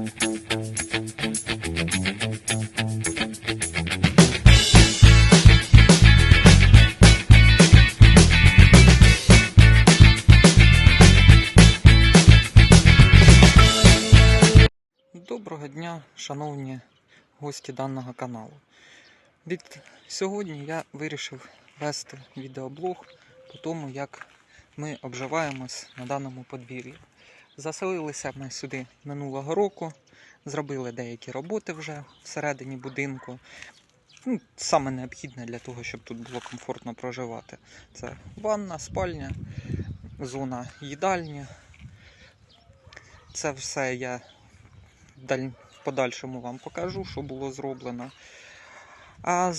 Доброго дня, шановні гості даного каналу. Від сьогодні я вирішив вести відеоблог по тому, як ми обживаємось на даному подвір'ї. Заселилися ми сюди минулого року, зробили деякі роботи вже всередині будинку. Ну, саме необхідне для того, щоб тут було комфортно проживати. Це ванна, спальня, зона їдальні. Це все я в даль- в подальшому вам покажу, що було зроблено. А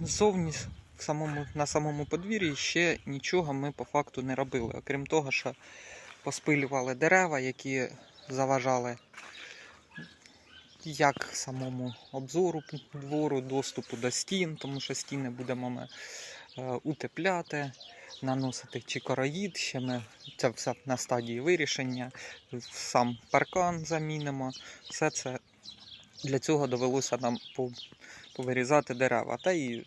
ззовні на самому подвір'ї ще нічого ми по факту не робили. Окрім того, що поспилювали дерева, які заважали як самому обзору двору, доступу до стін, тому що стіни будемо ми е, утепляти, наносити чи короїд. Ще ми це все на стадії вирішення. Сам паркан замінимо. Все це для цього довелося нам повирізати дерева. Та і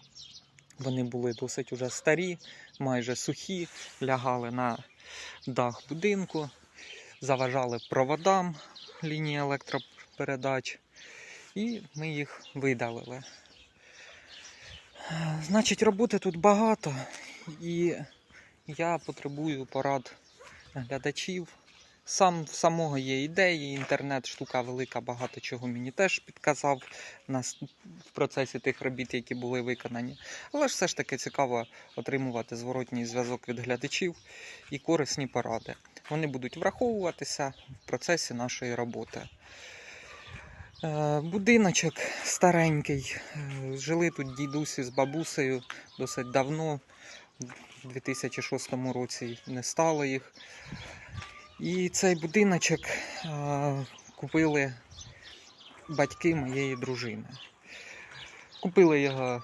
вони були досить уже старі, майже сухі, лягали на дах будинку, заважали проводам лінії електропередач, і ми їх видалили. Значить, роботи тут багато, і я потребую порад глядачів. Сам в самого є ідеї, інтернет штука велика, багато чого мені теж підказав на, с- в процесі тих робіт, які були виконані. Але ж все ж таки цікаво отримувати зворотній зв'язок від глядачів і корисні поради. Вони будуть враховуватися в процесі нашої роботи. Е, Будиночок старенький. Е, Жили тут дідусі з бабусею досить давно. У 2006 році не стало їх. І цей будиночок е, купили батьки моєї дружини. Купили його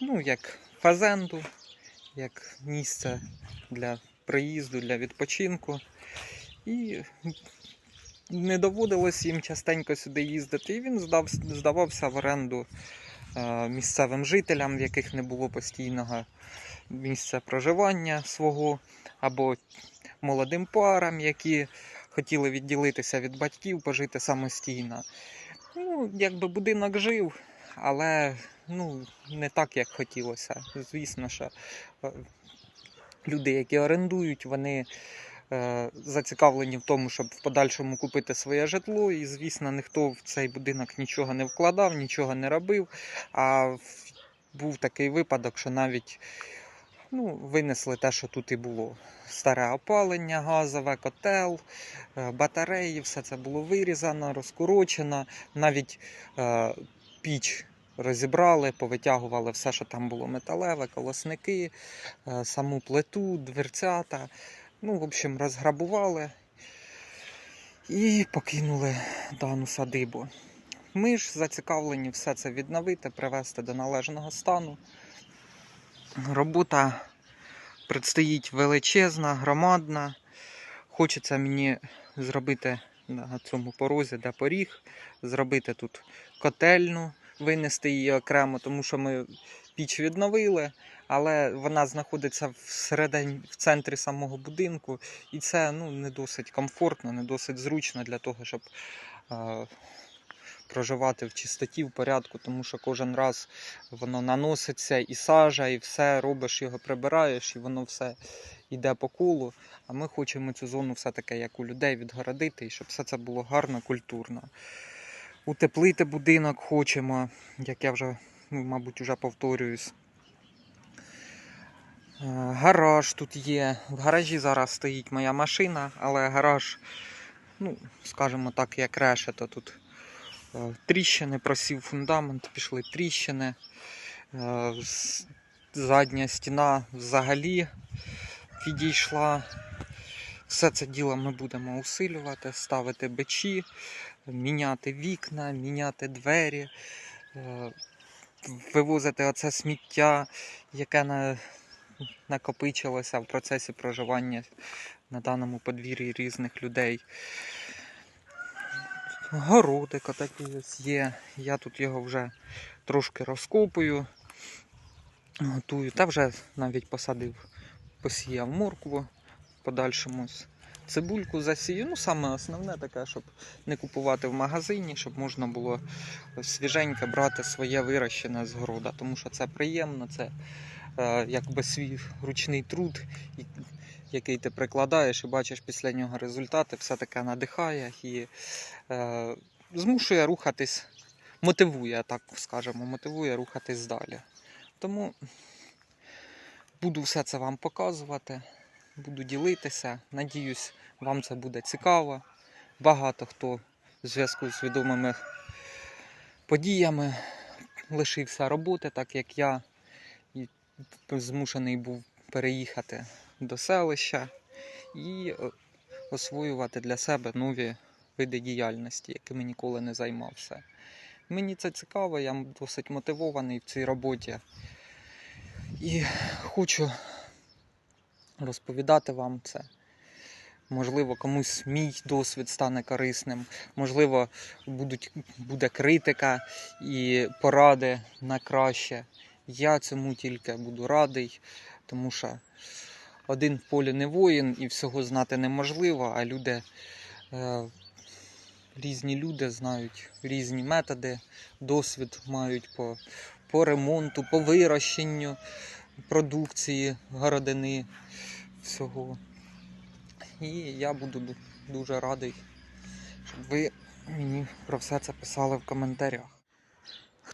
ну, як фазенду, як місце для приїзду, для відпочинку. І не доводилось їм частенько сюди їздити. І він здав, здавався в оренду е, місцевим жителям, в яких не було постійного місця проживання свого, або молодим парам, які хотіли відділитися від батьків, пожити самостійно. Ну, якби будинок жив, але ну, не так, як хотілося. Звісно, що е, люди, які орендують, вони е, зацікавлені в тому, щоб в подальшому купити своє житло. І, звісно, ніхто в цей будинок нічого не вкладав, нічого не робив. А був такий випадок, що навіть ну, винесли те, що тут і було. Старе опалення, газове, котел, е, батареї, все це було вирізано, розкорочено. Навіть е, піч розібрали, повитягували все, що там було металеве, колосники, е, саму плиту, дверцята. Ну, в общем, розграбували і покинули дану садибу. Ми ж зацікавлені все це відновити, привести до належного стану. Робота предстоїть величезна, громадна. Хочеться мені зробити на цьому порозі, де поріг, зробити тут котельну, винести її окремо, тому що ми піч відновили, але вона знаходиться всередині, в центрі самого будинку, і це ну, не досить комфортно, не досить зручно для того, щоб е, проживати в чистоті, в порядку, тому що кожен раз воно наноситься і сажа, і все робиш його, прибираєш, і воно все йде по колу. А ми хочемо цю зону все-таки, як у людей, відгородити, і щоб все це було гарно, культурно. Утеплити будинок хочемо, як я вже, ну, мабуть, вже повторююсь. Е, Гараж тут є. В гаражі зараз стоїть моя машина, але гараж, ну, скажімо так, як решето тут. Е, Тріщини, просів фундамент, пішли тріщини. Е, Задня стіна взагалі відійшла. Все це діло ми будемо усилювати, ставити бичі, міняти вікна, міняти двері, е, вивозити оце сміття, яке на, накопичилося в процесі проживання на даному подвір'ї різних людей. Городик отакий ось є. Я тут його вже трошки розкопую, готую. Та вже навіть посадив, посіяв моркву подальшому. Цибульку засію. Ну, саме основне таке, щоб не купувати в магазині, щоб можна було свіженьке брати своє вирощене з города. Тому що це приємно, це е, якби свій ручний труд, і- який ти прикладаєш і бачиш після нього результати, все таке надихає і е, змушує рухатись, мотивує, так скажемо, мотивує рухатись далі. Тому буду все це вам показувати, буду ділитися. Надіюсь, вам це буде цікаво. Багато хто в зв'язку з відомими подіями лишився роботи, так як я змушений був переїхати до селища і е, освоювати для себе нові види діяльності, якими ніколи не займався. Мені це цікаво, я досить мотивований в цій роботі. І хочу розповідати вам це. Можливо, комусь мій досвід стане корисним, можливо, будуть, буде критика і поради на краще. Я цьому тільки буду радий, тому що один в полі не воїн і всього знати неможливо, а люди, е, різні люди знають різні методи, досвід мають по, по ремонту, по вирощенню продукції, городини, всього. І я буду дуже радий, щоб ви мені про все це писали в коментарях.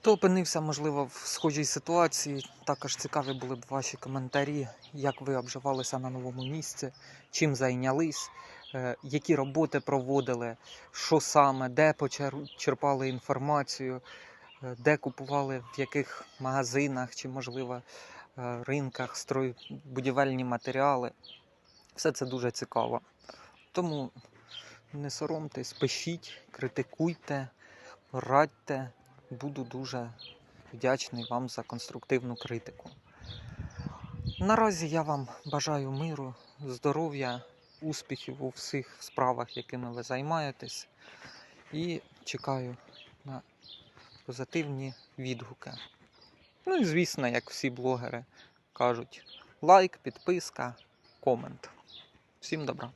Хто опинився, можливо, в схожій ситуації, також цікаві були б ваші коментарі, як ви обживалися на новому місці, чим зайнялись, е, які роботи проводили, що саме, де почер- черпали інформацію, е, де купували, в яких магазинах чи, можливо, е, ринках строй, будівельні матеріали. Все це дуже цікаво. Тому не соромтесь, пишіть, критикуйте, радьте. Буду дуже вдячний вам за конструктивну критику. Наразі я вам бажаю миру, здоров'я, успіхів у всіх справах, якими ви займаєтесь, і чекаю на позитивні відгуки. Ну і звісно, як всі блогери кажуть, лайк, підписка, комент. Всім добра.